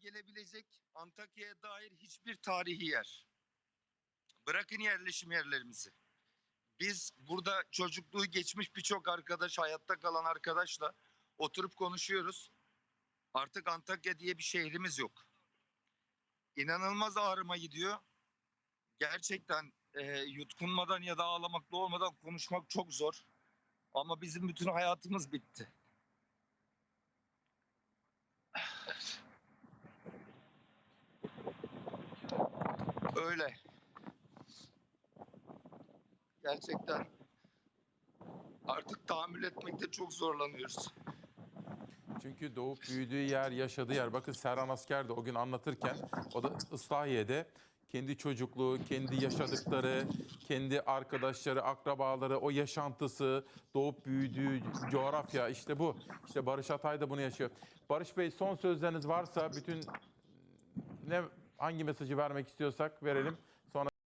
gelebilecek Antakya'ya dair hiçbir tarihi yer. Bırakın yerleşim yerlerimizi. Biz burada çocukluğu geçmiş birçok arkadaş, hayatta kalan arkadaşla oturup konuşuyoruz. Artık Antakya diye bir şehrimiz yok. İnanılmaz ağrıma gidiyor. Gerçekten e, yutkunmadan ya da ağlamakla olmadan konuşmak çok zor. Ama bizim bütün hayatımız bitti. Öyle. Gerçekten artık tahammül etmekte çok zorlanıyoruz. Çünkü doğup büyüdüğü yer, yaşadığı yer. Bakın Serhan Asker de o gün anlatırken o da Islahiye'de kendi çocukluğu, kendi yaşadıkları, kendi arkadaşları, akrabaları, o yaşantısı, doğup büyüdüğü coğrafya işte bu. İşte Barış Atay da bunu yaşıyor. Barış Bey son sözleriniz varsa bütün ne hangi mesajı vermek istiyorsak verelim. Sonra